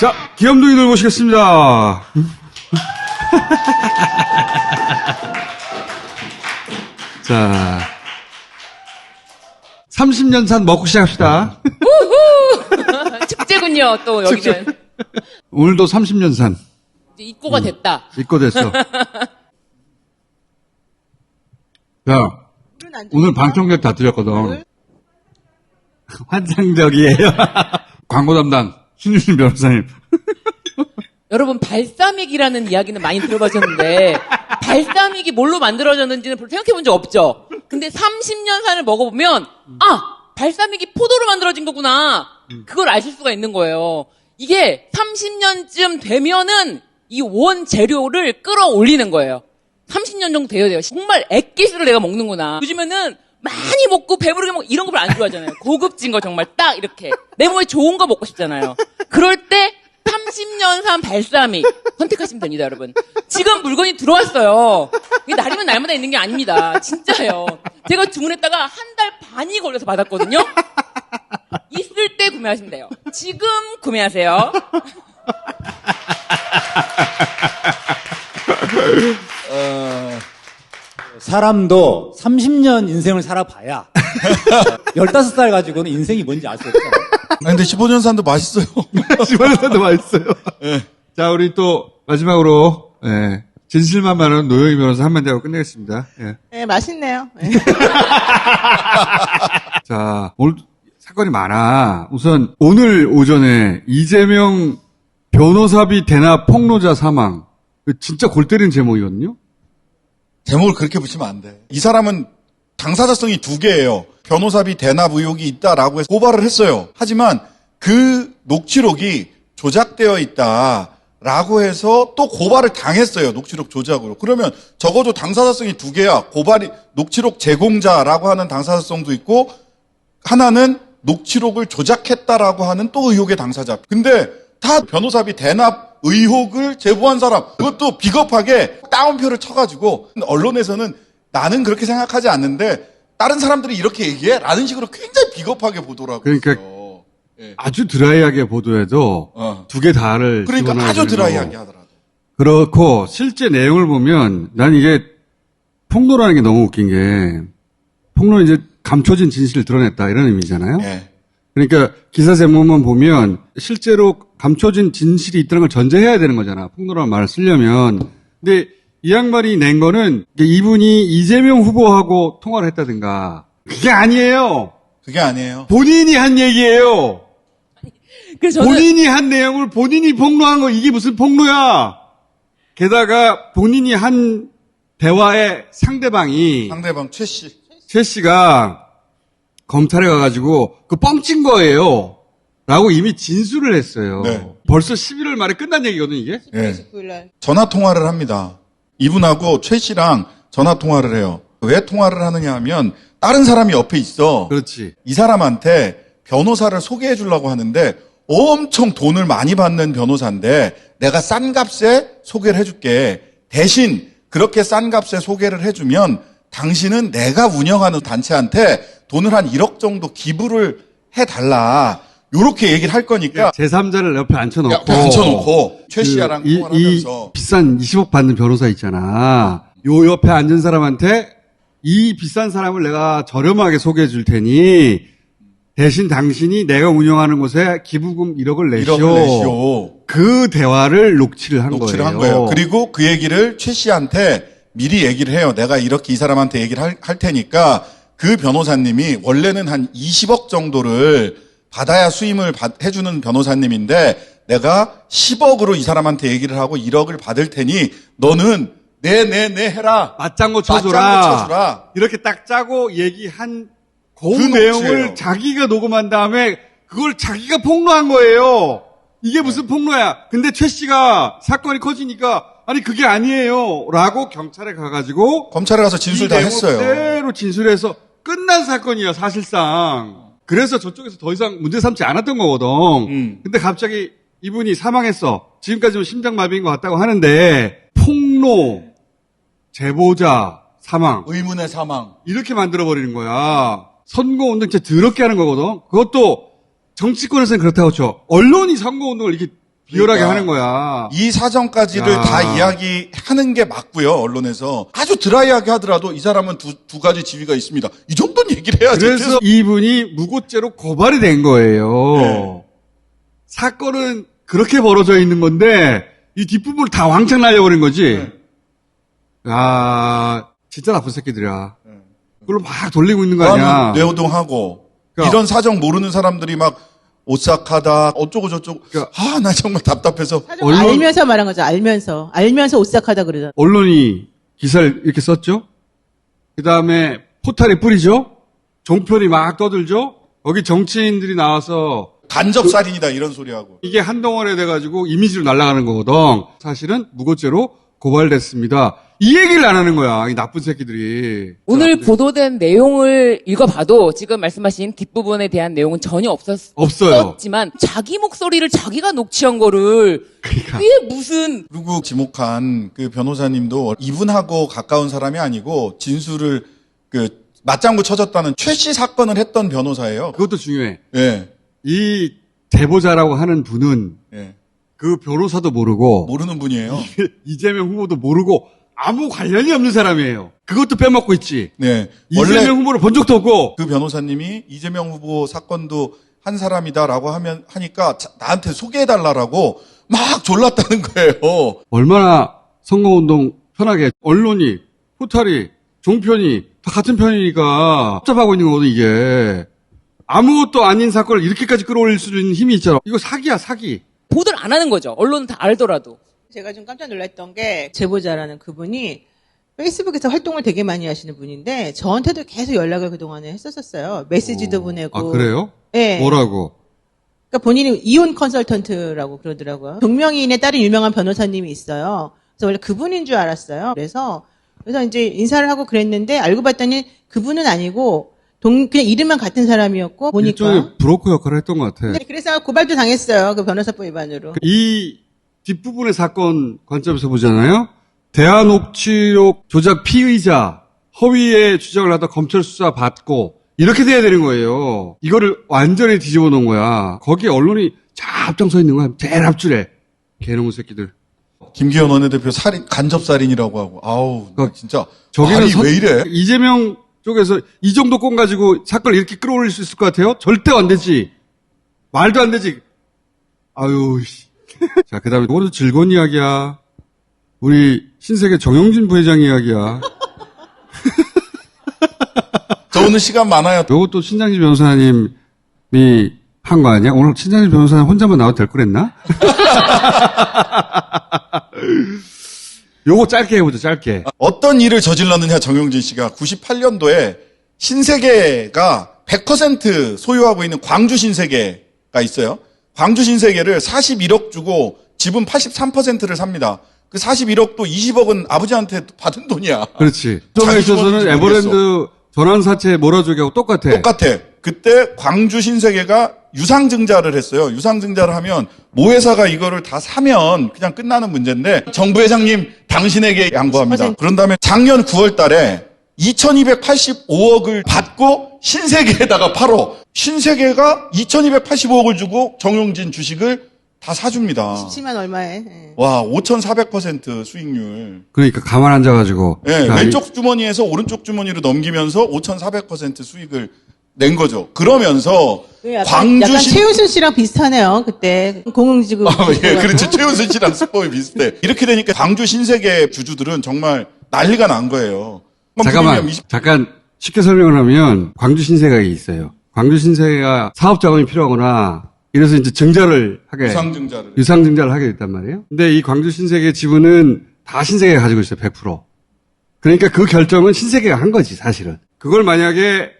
자, 기염둥이들 모시겠습니다. 자, 30년 산 먹고 시작합시다. 축제군요, 또 여기는. 오늘도 30년 산 이제 입고가 됐다. 입고 됐어. 자, 오늘 방청객 다 드렸거든. 환상적이에요. 광고 담당 신유진 변호사님. 여러분, 발사믹이라는 이야기는 많이 들어보셨는데, 발사믹이 뭘로 만들어졌는지는 별로 생각해 본 적 없죠? 근데 30년 산을 먹어보면, 아! 발사믹이 포도로 만들어진 거구나! 그걸 아실 수가 있는 거예요. 이게 30년쯤 되면은 이 원 재료를 끌어올리는 거예요. 30년 정도 돼야 돼요. 정말 액기스를 내가 먹는구나. 요즘에는 많이 먹고 배부르게 먹고 이런 거 별로 안 좋아하잖아요. 고급진 거 정말 딱 이렇게. 내 몸에 좋은 거 먹고 싶잖아요. 그럴 때 30년 산 발사믹 선택하시면 됩니다, 여러분. 지금 물건이 들어왔어요. 이게 날이면 날마다 있는 게 아닙니다. 진짜요. 제가 주문했다가 한 달 반이 걸려서 받았거든요. 있을 때 구매하시면 돼요. 지금 구매하세요. 사람도 30년 인생을 살아봐야 15살 가지고는 인생이 뭔지 알 수 없잖아요. 아니, 근데 15년 산도 맛있어요. 집안에서도 맛있어요. 자, 우리 또 마지막으로 예, 진실만만한 노영희 변호사 한마디 하고 끝내겠습니다. 예. 네, 맛있네요. 네. 자, 오늘 사건이 많아. 우선 오늘 오전에 이재명 변호사비 대납 폭로자 사망. 그 진짜 골 때리는 제목이거든요. 제목을 그렇게 붙이면 안 돼. 이 사람은 당사자성이 두 개예요. 변호사비 대납 의혹이 있다라고 해서 고발을 했어요. 하지만 그 녹취록이 조작되어 있다라고 해서 또 고발을 당했어요. 녹취록 조작으로. 그러면 적어도 당사자성이 두 개야. 고발이 녹취록 제공자라고 하는 당사자성도 있고 하나는 녹취록을 조작했다라고 하는 또 의혹의 당사자. 근데 다 변호사비 대납 의혹을 제보한 사람. 그것도 비겁하게 따옴표를 쳐가지고 언론에서는 나는 그렇게 생각하지 않는데 다른 사람들이 이렇게 얘기해? 라는 식으로 굉장히 비겁하게 하고 그러니까. 예. 아주 드라이하게 보도해도 어. 두개 다를 그러니까 아주 드라이하게 거고. 하더라도. 그렇고 실제 내용을 보면 난 이게 폭로라는 게 너무 웃긴 게 폭로는 이제 감춰진 진실을 드러냈다 이런 의미잖아요. 예. 그러니까 기사 제목만 보면 실제로 감춰진 진실이 있다는 걸 전제해야 되는 거잖아. 폭로라는 말을 쓰려면. 근데 이 양반이 낸 거는 이분이 이재명 후보하고 통화를 했다든가 그게 아니에요. 그게 아니에요. 본인이 한 얘기예요. 그래서 저는 본인이 한 내용을 본인이 폭로한 거 이게 무슨 폭로야? 게다가 본인이 한 대화의 상대방이 상대방 최 씨. 최 씨가 검찰에 가가지고 그 뻥친 거예요. 라고 이미 진술을 했어요. 네. 벌써 11월 말에 끝난 얘기거든 이게. 예. 29일 날 전화 통화를 합니다. 이분하고 최 씨랑 전화 통화를 해요. 왜 통화를 하느냐 하면 다른 사람이 옆에 있어. 그렇지. 이 사람한테 변호사를 소개해 주려고 하는데 엄청 돈을 많이 받는 변호사인데 내가 싼 값에 소개를 해줄게. 대신 그렇게 싼 값에 소개를 해주면 당신은 내가 운영하는 단체한테 돈을 한 1억 정도 기부를 해달라. 요렇게 얘기를 할 거니까 제3자를 옆에 앉혀놓고. 옆에 앉혀놓고 최그 씨랑 이, 통화를 이 하면서 비싼 20억 받는 변호사 있잖아. 요 옆에 앉은 사람한테 이 비싼 사람을 내가 저렴하게 소개해 줄 테니 대신 당신이 내가 운영하는 곳에 기부금 1억을 내시오. 1억을 내시오. 그 대화를 녹취를 한 녹취를 거예요. 한 거예요. 그리고 그 얘기를 최 씨한테 미리 얘기를 해요. 내가 이렇게 이 사람한테 얘기를 할, 할 테니까 그 변호사님이 원래는 한 20억 정도를 받아야 수임을 받- 해주는 변호사님인데 내가 10억으로 이 사람한테 얘기를 하고 1억을 받을 테니 너는 네네네 해라. 맞장구 쳐줘라. 맞장구 쳐주라. 이렇게 딱 짜고 얘기한 그, 그 내용을 녹취예요. 자기가 녹음한 다음에 그걸 자기가 폭로한 거예요. 이게 무슨 폭로야? 근데 최 씨가 사건이 커지니까 아니 그게 아니에요.라고 경찰에 가가지고 검찰에 가서 진술 다 했어요. 그대로 진술해서 끝난 사건이에요, 사실상. 그래서 저쪽에서 더 이상 문제 삼지 않았던 거거든. 음. 근데 갑자기 이분이 사망했어. 지금까지는 심장마비인 것 같다고 하는데 폭로, 제보자, 사망. 의문의 사망. 이렇게 만들어 버리는 거야. 선거운동 진짜 더럽게 하는 거거든. 그것도 정치권에서는 그렇다고 쳐. 언론이 선거운동을 이렇게 비열하게 그러니까 하는 거야. 이 사정까지를 야. 다 이야기하는 게 맞고요, 언론에서. 아주 드라이하게 하더라도 이 사람은 두, 두 가지 지위가 있습니다. 이 정도는 얘기를 해야지. 그래서 이분이 무고죄로 고발이 된 거예요. 네. 사건은 그렇게 벌어져 있는 건데 이 뒷부분을 다 왕창 날려버린 거지. 네. 야 진짜 나쁜 새끼들이야. 네. 그걸로 막 돌리고 있는 거 아니야. 뇌호동하고 그러니까- 이런 사정 모르는 사람들이 막 오싹하다 어쩌고 저쩌고 그러니까- 아나 정말 답답해서 언론- 알면서 말한 거죠. 알면서. 알면서 오싹하다 그러잖아. 언론이 기사를 이렇게 썼죠. 그 다음에 포탈에 뿌리죠. 종편이 막 떠들죠. 거기 정치인들이 나와서 간접 살인이다 이런 소리하고 이게 한동안에 돼가지고 이미지로 날아가는 거거든. 사실은 무고죄로 고발됐습니다. 이 얘기를 안 하는 거야. 이 나쁜 새끼들이. 오늘 보도된 내용을 읽어봐도 지금 말씀하신 뒷부분에 대한 내용은 전혀 없었, 없어요. 지만 자기 목소리를 자기가 녹취한 거를 그러니까. 그게 무슨 그리고 지목한 그 변호사님도 이분하고 가까운 사람이 아니고 진술을 그 맞장구 쳐졌다는 최 씨 사건을 했던 변호사예요. 그것도 중요해. 예. 이 제보자라고 하는 분은 예. 그 변호사도 모르고 모르는 분이에요. 이재명 후보도 모르고 아무 관련이 없는 사람이에요. 그것도 빼먹고 있지. 네. 원래 이재명 후보를 본 적도 없고 그 변호사님이 이재명 후보 사건도 한 사람이다라고 하면 하니까 자- 나한테 소개해달라고 막 졸랐다는 거예요. 얼마나 선거운동 편하게 언론이 포탈이 종편이 다 같은 편이니까 복잡하고 있는 거거든 이게 아무것도 아닌 사건을 이렇게까지 끌어올릴 수 있는 힘이 있잖아. 이거 사기야 사기. 보도를 안 하는 거죠. 언론은 다 알더라도. 제가 좀 깜짝 놀랐던 게 제보자라는 그분이 페이스북에서 활동을 되게 많이 하시는 분인데 저한테도 계속 연락을 그동안에 했었었어요. 메시지도 보내고. 아 그래요? 네. 뭐라고? 그러니까 본인이 이혼 컨설턴트라고 그러더라고요. 동명이인에 따른 유명한 변호사님이 있어요. 그래서 원래 그분인 줄 알았어요. 그래서 그래서 이제 인사를 하고 그랬는데 알고 봤더니 그분은 아니고 동 그냥 이름만 같은 사람이었고 보니까 일종의 브로커 역할을 했던 것 같아. 네, 그래서 고발도 당했어요. 그 변호사법 위반으로. 이 뒷부분의 사건 관점에서 보잖아요. 대한옥취록 조작 피의자 허위의 주장을 하다 검찰 수사 받고 이렇게 돼야 되는 거예요. 이거를 완전히 뒤집어 놓은 거야. 거기에 언론이 자 앞장서 있는 거야. 제일 앞줄에. 개놈의 새끼들. 김기현 원내대표 살인 간접 살인이라고 하고 아우 나 그러니까 진짜 저기는 선- 왜 이래? 이재명 쪽에서 이 정도 건 가지고 사건을 이렇게 끌어올릴 수 있을 것 같아요? 절대 안 되지. 말도 안 되지. 아유, 씨. 자, 그 다음에 오늘도 즐거운 이야기야. 우리 신세계 정영진 부회장 이야기야. 저 오늘 시간 많아요. 요것도 신장진 변호사님이 한 거 아니야? 오늘 신장진 변호사님 혼자만 나와도 될 거랬나? 요거 짧게 해보자, 짧게. 어떤 일을 저질렀느냐 정영진 씨가 98년도에 신세계가 100% 소유하고 있는 광주 신세계가 있어요. 광주 신세계를 41억 주고 지분 83%를 삽니다. 그 41억도 20억은 아버지한테 받은 돈이야. 그렇지. 점에 있어서는 에버랜드 전환사채 몰아주기하고 똑같아. 똑같아. 그때 광주 신세계가 유상증자를 했어요. 유상증자를 하면 모회사가 이거를 다 사면 그냥 끝나는 문제인데 정부 회장님 당신에게 양보합니다. 10%. 그런 다음에 작년 9월 달에 2285억을 받고 신세계에다가 팔어. 신세계가 2285억을 주고 정용진 주식을 다 사줍니다. 17만 얼마에. 예. 와, 5,400% 수익률. 그러니까 가만 앉아가지고. 예, 자, 왼쪽 주머니에서 오른쪽 주머니로 넘기면서 5,400% 수익을 낸 거죠. 그러면서 그 약간, 광주 약간 신 최윤순 씨랑 비슷하네요. 그때 공공지급. 아, 예, 그렇죠. 최은순 씨랑 수법이 비슷해. 이렇게 되니까 광주 신세계 주주들은 정말 난리가 난 거예요. 잠깐만, 프리미엄 20 잠깐 쉽게 설명을 하면 광주 신세가 있어요. 광주 신세가 사업 자금이 필요하거나 이래서 이제 증자를 하게 유상 증자를. 유상 증자를 하게 됐단 말이에요. 근데 이 광주 신세계 지분은 다 신세계가 가지고 있어요. 100%. 그러니까 그 결정은 신세계가 한 거지, 사실은. 그걸 만약에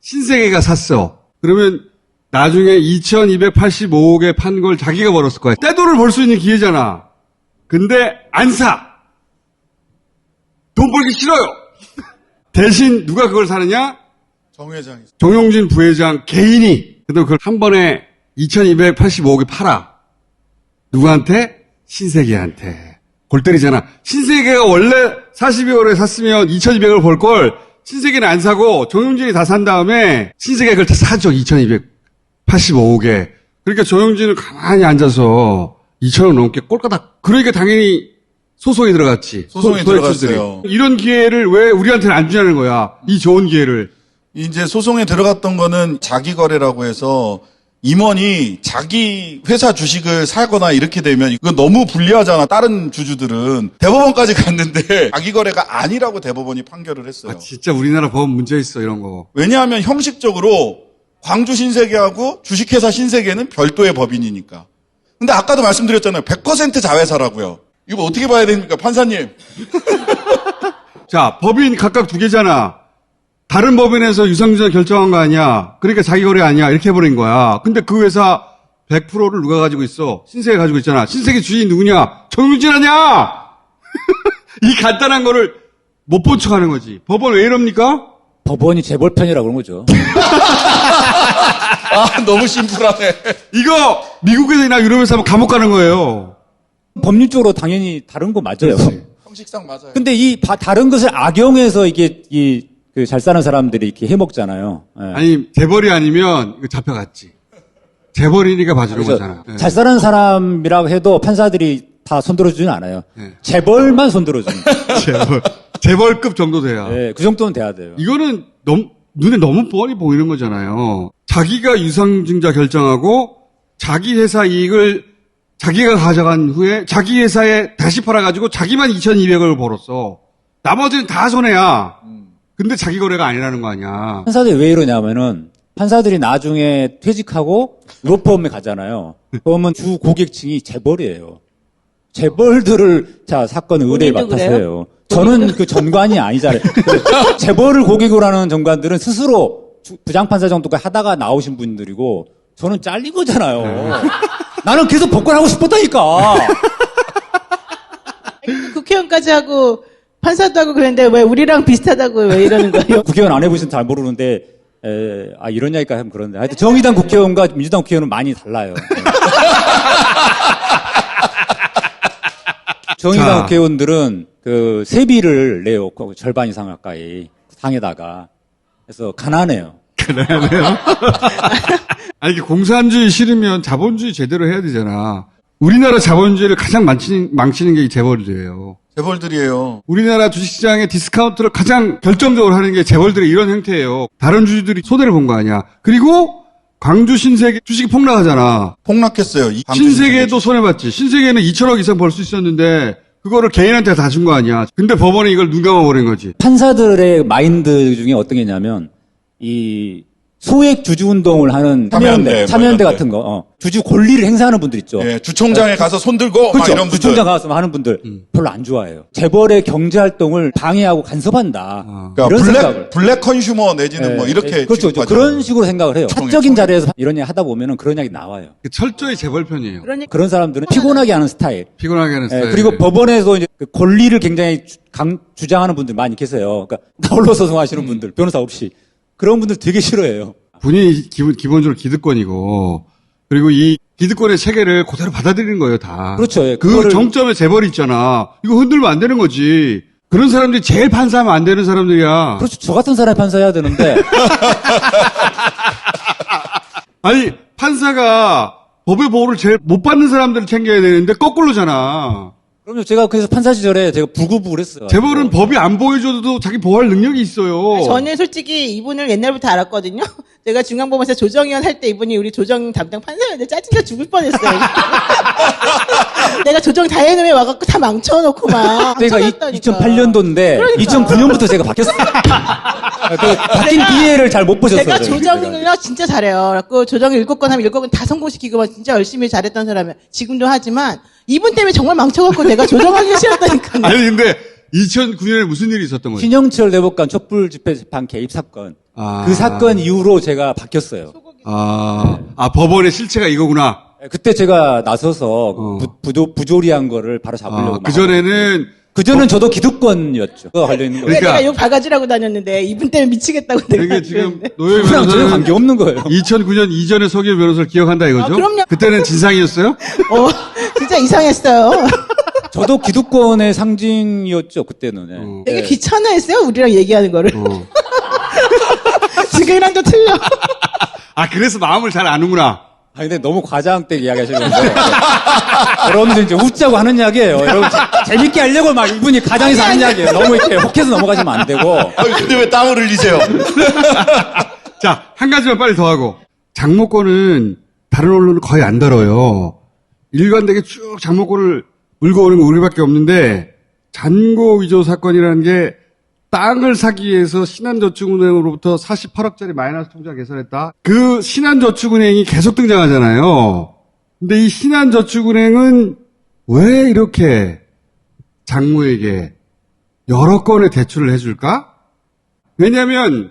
신세계가 샀어. 그러면 나중에 2285억에 판 걸 자기가 벌었을 거야. 떼돈을 벌 수 있는 기회잖아. 근데 안 사. 돈 벌기 싫어요. 대신 누가 그걸 사느냐? 정 회장이. 정용진 부회장 개인이 그래도 그걸 한 번에 2285억에 팔아. 누구한테? 신세계한테. 골 때리잖아. 신세계가 원래 42억에 샀으면 2200을 벌 걸 신세계는 안 사고 정용진이 다 산 다음에 신세계가 그걸 다 사죠. 2285억에. 그러니까 정용진은 가만히 앉아서 2천억 넘게 꼴까닥. 그러니까 당연히 소송에 들어갔지. 소송에 소- 소액주주들이. 들어갔어요. 이런 기회를 왜 우리한테는 안 주냐는 거야. 이 좋은 기회를. 이제 소송에 들어갔던 거는 자기 거래라고 해서 임원이 자기 회사 주식을 사거나 이렇게 되면 이거 너무 불리하잖아. 다른 주주들은 대법원까지 갔는데 자기 거래가 아니라고 대법원이 판결을 했어요. 아, 진짜 우리나라 법 문제 있어, 이런 거. 왜냐하면 형식적으로 광주 신세계하고 주식회사 신세계는 별도의 법인이니까. 근데 아까도 말씀드렸잖아요. 100% 자회사라고요. 이거 어떻게 봐야 됩니까, 판사님? 자, 법인 각각 두 개잖아. 다른 법인에서 유상증자 결정한 거 아니야. 그러니까 자기 거래 아니야. 이렇게 해버린 거야. 근데 그 회사 100%를 누가 가지고 있어? 신세계 가지고 있잖아. 신세계 주인 누구냐? 정유진 아니야! 이 간단한 거를 못 본 척 하는 거지. 법원 왜 이럽니까? 법원이 재벌 편이라고 그런 거죠. 아, 너무 심플하네. 이거 미국에서나 유럽에서 하면 감옥 가는 거예요. 법률적으로 당연히 다른 거 맞아요. 형식상 맞아요. 근데 이 바- 다른 것을 악용해서 이게 이 그 잘 사는 사람들이 이렇게 해먹잖아요. 예. 아니, 재벌이 아니면 이거 잡혀갔지. 재벌이니까 봐주는 그래서 거잖아. 예. 잘 사는 사람이라고 해도 판사들이 다 손들어주지는 않아요. 네. 재벌만 손들어주는. 거예요. 재벌, 재벌급 정도 돼야. 예, 그 정도는 돼야 돼요. 이거는 너무, 눈에 너무 뻔히 보이는 거잖아요. 자기가 유상증자 결정하고 자기 회사 이익을 자기가 가져간 후에 자기 회사에 다시 팔아가지고 자기만 2,200을 벌었어. 나머지는 다 손해야. 근데 자기 거래가 아니라는 거 아니야. 판사들이 왜 이러냐면은 판사들이 나중에 퇴직하고 로펌에 가잖아요. 그러면 주 고객층이 재벌이에요. 재벌들을 자 사건 의뢰에 본인도 맡아서 그래요? 해요. 저는 그 전관이 아니잖아요. 그 재벌을 고객으로 하는 전관들은 스스로 주- 부장판사 정도까지 하다가 나오신 분들이고 저는 잘린 거잖아요. 나는 계속 복권하고 싶었다니까. 국회의원까지 하고 판사도 하고 그랬는데 왜 우리랑 비슷하다고 왜 이러는 거예요? 국회의원 안 해보신 잘 모르는데 에, 아 이런 이야기까 하면 그런데 하여튼 정의당 국회의원과 민주당 국회의원은 많이 달라요. 네. 정의당 자. 국회의원들은 그 세비를 내요 그 절반 이상 가까이 상에다가 그래서 가난해요. 아니, 이게 공산주의 싫으면 자본주의 제대로 해야 되잖아. 우리나라 자본주의를 가장 망치는, 망치는 게 이 재벌이에요. 재벌들이에요. 우리나라 주식시장의 디스카운트를 가장 결정적으로 하는 게 재벌들의 이런 행태예요. 다른 주주들이 손해를 본 거 아니야. 그리고 광주 신세계 주식이 폭락하잖아. 폭락했어요. 신세계도 손해봤지. 신세계는 2천억 이상 벌 수 있었는데 그거를 개인한테 다 준 거 아니야. 근데 법원이 이걸 눈 감아버린 거지. 판사들의 마인드 중에 어떤 게 있냐면 이 소액 주주 운동을 하는 참여연대, 참여연대, 뭐 참여연대 같은 거 어. 주주 권리를 행사하는 분들 있죠. 예, 주총장에 가서 손 들고 막 그렇죠. 이런 분들. 주총장 가서 하는 분들 별로 안 좋아해요. 재벌의 경제 활동을 방해하고 간섭한다. 그러니까 이런 블랙 생각을. 블랙 컨슈머 내지는 예, 뭐 이렇게 예, 그렇죠, 그렇죠. 취급하죠. 그런 식으로 생각을 해요. 총회, 사적인. 자리에서 이런 얘기 하다 보면은 그런 이야기 나와요. 철저히 재벌 편이에요. 그러니까 그런 사람들은 피곤하게 하는 스타일. 피곤하게 하는 예, 스타일. 그리고 법원에서 이제 그 권리를 굉장히 주, 강, 주장하는 분들 많이 계세요. 그러니까 나홀로 소송하시는 분들, 변호사 없이 그런 분들 되게 싫어해요. 본인이 기본, 기본적으로 기득권이고 그리고 이 기득권의 체계를 그대로 받아들이는 거예요, 다. 그렇죠. 예, 그 그거를- 정점에 재벌이 있잖아. 이거 흔들면 안 되는 거지. 그런 사람들이 제일 판사하면 안 되는 사람들이야. 그렇죠. 저 같은 사람이 판사해야 되는데 아니, 판사가 법의 보호를 제일 못 받는 사람들을 챙겨야 되는데 거꾸로잖아. 그럼요. 제가 그래서 판사 시절에 제가 부구부를 했어요. 재벌은 법이 안 보여줘도 자기 보호할 능력이 있어요. 저는 솔직히 이분을 옛날부터 알았거든요. 제가 중앙법원에서 조정위원 할 때 이분이 우리 조정 담당 판사였는데 짜증나 죽을 뻔했어요. 내가 조정 다 해놓으면 와갖고 다 망쳐놓고 막. 그때가 쳐놨다니까. 2008년도인데 2009년부터 제가 바뀌었어요. 그 바뀐 뒤에를 잘 못 보셨어요. 제가 저는. 조정을 진짜 잘해요. 그래갖고 조정 일곱 건 하면 일곱 건다 성공시키고 막 진짜 열심히 잘했던 사람이에요. 지금도 하지만 이분 때문에 정말 망쳐갖고 내가 조정하기 싫었다니까요. 아니, 근데 2009년에 무슨 일이 있었던 거예요? 신영철 대법관 촛불 집회 재판 개입 사건. 아. 그 사건 이후로 제가 바뀌었어요. 아, 아, 법원의 실체가 이거구나. 그때 제가 나서서 어. 부, 부조, 부조리한 거를 바로 잡으려고. 아, 그전에는 그전엔 저도 기득권이었죠. 그거 걸려 있는 왜 거예요. 그러니까- 내가 욕 바가지라고 다녔는데 이분 때문에 미치겠다고 내가 이게 지금 그랬는데. 그냥 전혀 변호사는 관계 없는 거예요. 2009년 이전에 서기현 변호사를 기억한다 이거죠? 아, 그럼요. 그때는 진상이었어요? 어, 진짜 이상했어요. 저도 기득권의 상징이었죠, 그때는. 예. 어. 되게 예. 귀찮아했어요. 우리랑 얘기하는 거를. 어. 지금이랑 또 틀려. 아, 그래서 마음을 잘 아는구나. 아, 근데 너무 과장되게 이야기하시는 건데. 여러분들 이제 웃자고 하는 이야기예요. 여러분 재- 재밌게 하려고 막 이분이 가장에서 하는 이야기예요. 너무 이렇게 혹해서 넘어가시면 안 되고. 아니, 근데 왜 땀을 흘리세요? 자, 한 가지만 빨리 더 하고. 장모권은 다른 언론은 거의 안 다뤄요. 일관되게 쭉 장모권을 물고 오는 거 우리밖에 없는데, 잔고 위조 사건이라는 게 땅을 사기 위해서 신한저축은행으로부터 48억짜리 마이너스 통장 개설했다. 그 신한저축은행이 계속 등장하잖아요. 근데 이 신한저축은행은 왜 이렇게 장모에게 여러 건의 대출을 해줄까? 왜냐하면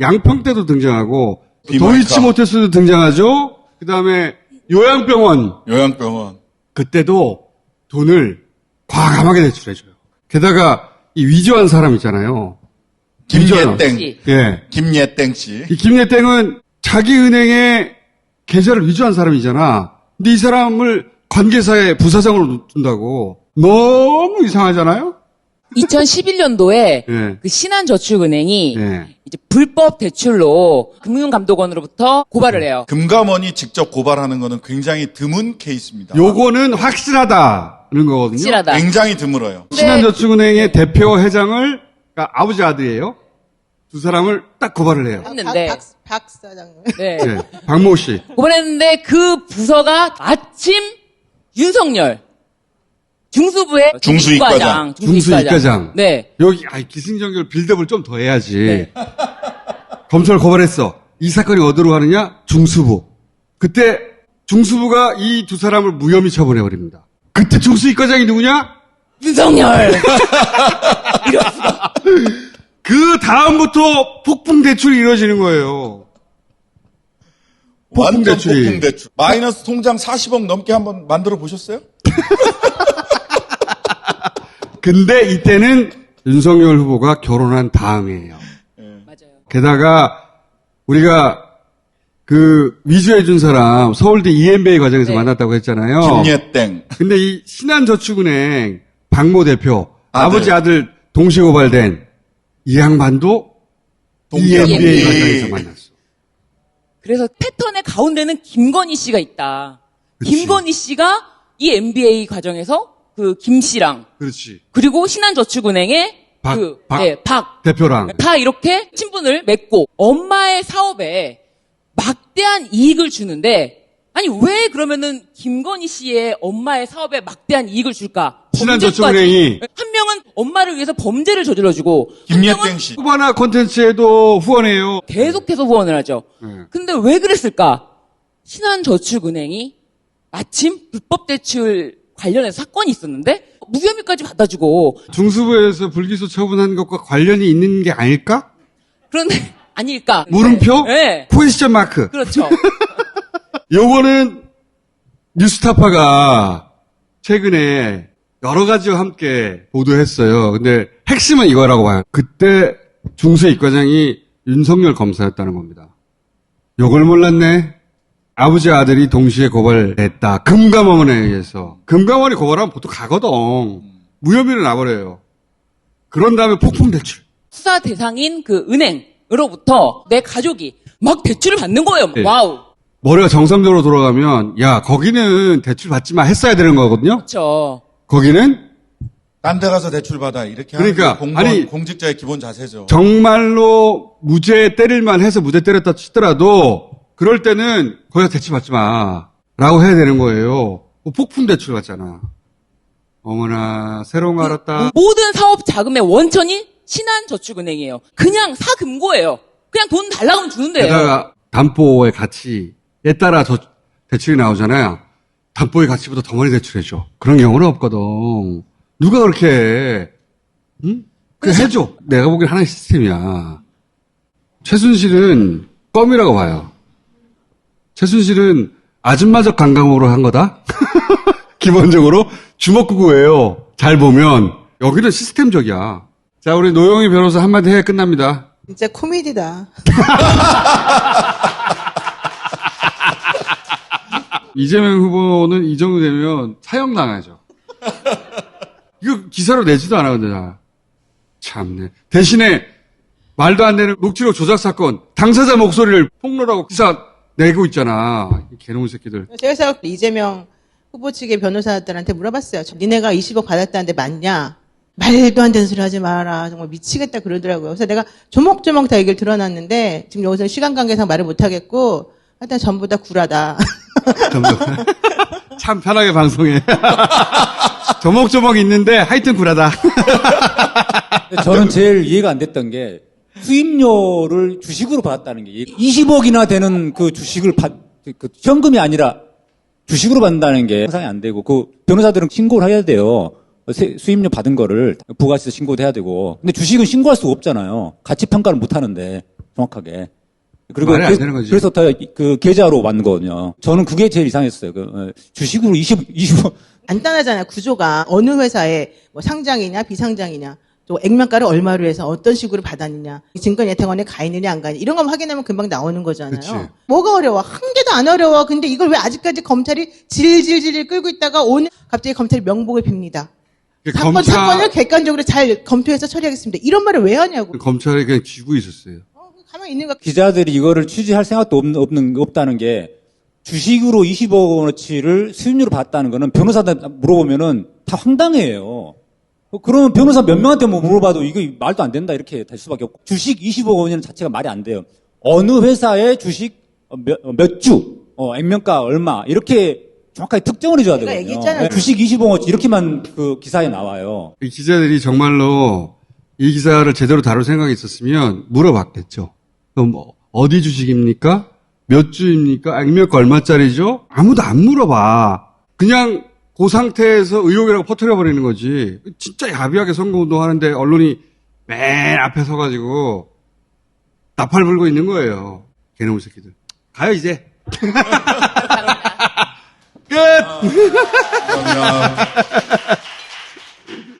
양평 때도 등장하고. 도이치모테스도 등장하죠. 그 다음에 요양병원 요양병원. 그때도 돈을 과감하게 대출해줘요. 게다가 이 위조한 사람 있잖아요. 김예땡. 씨. 예, 김예땡 씨. 이 김예땡은 자기 은행에 계좌를 위조한 사람이잖아. 근데 이 사람을 관계사의 부사장으로 둔다고 너무 이상하잖아요. 2011년도에 예. 그 신한저축은행이 예. 이제 불법 대출로 금융감독원으로부터 고발을 해요. 금감원이 직접 고발하는 거는 굉장히 드문 케이스입니다. 요거는 확실하다 는 거거든요. 확실하다. 굉장히 드물어요. 신한저축은행의 대표 회장을 그러니까 아버지 아들이에요. 두 사람을 딱 고발을 해요. 했는데 박, 박, 박 사장님. 네. 예, 박모 씨. 고발했는데 그 부서가 마침 윤석열 중수부의 중수이과장. 중수이과장. 네. 여기 아이 기승전결 빌드업을 좀 더 해야지. 네. 검찰 고발했어. 이 사건이 어디로 가느냐? 중수부. 그때 중수부가 이 두 사람을 무혐의 처분해 버립니다. 그때 중수이과장이 누구냐? 윤석열. 그 다음부터 폭풍 대출이 이루어지는 거예요. 폭풍 완전 대출이. 폭풍 대출. 마이너스 통장 40억 넘게 한번 만들어 보셨어요? 근데 이때는 윤석열 후보가 결혼한 다음이에요. 맞아요. 게다가 우리가 그 위조해 준 사람 서울대 EMBA 과정에서 네. 만났다고 했잖아요. 김예땡. 근데 이 신한저축은행 박모 대표 아들. 아버지 아들 동시에 고발된 이 양반도 EMBA EMBA. 과정에서 만났어. 그래서 패턴의 가운데는 김건희 씨가 있다. 그치. 김건희 씨가 이 MBA 과정에서 그 김 씨랑 그렇지. 그리고 신한저축은행의 박, 그 박 네, 박. 대표랑 다 이렇게 친분을 맺고 엄마의 사업에 막대한 이익을 주는데 아니 왜 그러면은 김건희 씨의 엄마의 사업에 막대한 이익을 줄까? 신한저축은행이. 한 명은 엄마를 위해서 범죄를 저질러주고 명은 씨. 후바나 콘텐츠에도 후원해요. 계속해서 후원을 하죠. 네. 근데 왜 그랬을까? 신한저축은행이 마침 불법 대출 관련해서 사건이 있었는데 무혐의까지 받아주고 중수부에서 불기소 처분한 것과 관련이 있는 게 아닐까? 그런데 아닐까? 물음표? 네. 퀘스천 마크. 그렇죠. 요거는 뉴스타파가 최근에 여러 가지와 함께 보도했어요. 근데 핵심은 이거라고 봐요. 그때 중수이과장이 윤석열 검사였다는 겁니다. 요걸 몰랐네. 아버지 아들이 동시에 고발했다. 금감원에 의해서. 금감원이 고발하면 보통 가거든. 무혐의를 나버려요. 그런 다음에 폭풍 대출. 수사 대상인 그 은행 으로부터 내 가족이 막 대출을 받는 거예요. 네. 와우. 머리가 정상적으로 돌아가면 야 거기는 대출 받지 마 했어야 되는 거거든요. 그렇죠. 거기는 딴 데 가서 대출 받아. 이렇게 하는 그러니까, 게 공무원, 아니, 공직자의 기본 자세죠. 정말로 무죄 때릴만 해서 무죄 때렸다 치더라도 그럴 때는 거기다 대출 받지 마라고 해야 되는 거예요. 뭐 폭풍 대출 받잖아. 어머나 새로운 거 알았다. 모든 사업 자금의 원천이 신한저축은행이에요. 그냥 사금고예요. 그냥 돈 달라고 하면 주는데요. 게다가 담보의 가치에 따라 저 대출이 나오잖아요. 담보의 가치보다 더 많이 대출해줘. 그런 경우는 없거든. 누가 그렇게 해? 응? 그 해줘. 내가 보기엔 하나의 시스템이야. 최순실은 껌이라고 봐요. 최순실은 아줌마적 감각으로 한 거다? 기본적으로 주먹구구예요. 잘 보면 여기는 시스템적이야. 자, 우리 노영희 변호사 한마디 해 끝납니다. 진짜 코미디다. 이재명 후보는 이 정도 되면 사형 당하죠. 이거 기사로 내지도 않아, 근데 나. 참네. 대신에 말도 안 되는 녹취록 조작 사건, 당사자 목소리를 폭로라고 기사 내고 있잖아. 이 개놈의 새끼들. 제가 생각 이재명 후보 측의 변호사들한테 물어봤어요. 저 니네가 20억 받았다는데 맞냐? 말도 안 되는 소리 하지 마라. 정말 미치겠다 그러더라고요. 그래서 내가 조목조목 다 얘기를 드러났는데 지금 여기서 시간 관계상 말을 못 하겠고 하여튼 전부 다 구라다. 참 편하게 방송해. 조목조목 있는데 하여튼 구라다. 저는 제일 이해가 안 됐던 게 수임료를 주식으로 받았다는 게 20억이나 되는 그 주식을 받, 그 현금이 아니라 주식으로 받는다는 게 상상이 안 되고 그 변호사들은 신고를 해야 돼요. 세- 수임료 받은 거를 부가세서 신고도 해야 되고. 근데 주식은 신고할 수가 없잖아요. 가치 평가를 못 하는데 정확하게. 그리고 말이 안 그래서, 되는 거지. 그래서 다 그 계좌로 받는 거거든요. 저는 그게 제일 이상했어요. 그 어, 주식으로 20 20억 간단하잖아요. 구조가 어느 회사에 뭐 상장이냐 비상장이냐 또 액면가를 얼마로 해서 어떤 식으로 받았느냐 증권예탁원에 가 있느냐 안 가느냐 이런 것만 확인하면 금방 나오는 거잖아요. 그치. 뭐가 어려워? 한 개도 안 어려워. 근데 이걸 왜 아직까지 검찰이 질질질 끌고 있다가 오늘 갑자기 검찰이 명복을 빕니다. 사건 검찰, 사건을 객관적으로 잘 검토해서 처리하겠습니다. 이런 말을 왜 하냐고. 검찰이 그냥 쥐고 있었어요. 어, 가만히 있는 거 기자들이 이거를 취재할 생각도 없는, 없는 없다는 게 주식으로 20억 원어치를 수임료로 받았다는 거는 변호사들 물어보면은 다 황당해요. 어, 그러면 변호사 몇 명한테 뭐 물어봐도 이거 말도 안 된다 이렇게 될 수밖에 없고 주식 20억 원이라는 자체가 말이 안 돼요. 어느 회사의 주식 어, 몇, 어, 몇 주, 어, 액면가 얼마 이렇게 정확하게 특정을 해줘야 되거든요. 얘기했잖아요. 네, 주식 20억 원어치 이렇게만 그 기사에 나와요. 이 기자들이 정말로 이 기사를 제대로 다룰 생각이 있었으면 물어봤겠죠. 그럼 뭐 어디 주식입니까? 몇 주입니까? 액면가 얼마짜리죠? 아무도 안 물어봐. 그냥 그 상태에서 의혹이라고 퍼뜨려 버리는 거지. 진짜 야비하게 선거운동 하는데 언론이 맨 앞에 서가지고 나팔 불고 있는 거예요. 개놈의 새끼들. 가요 이제. 끝. 그러면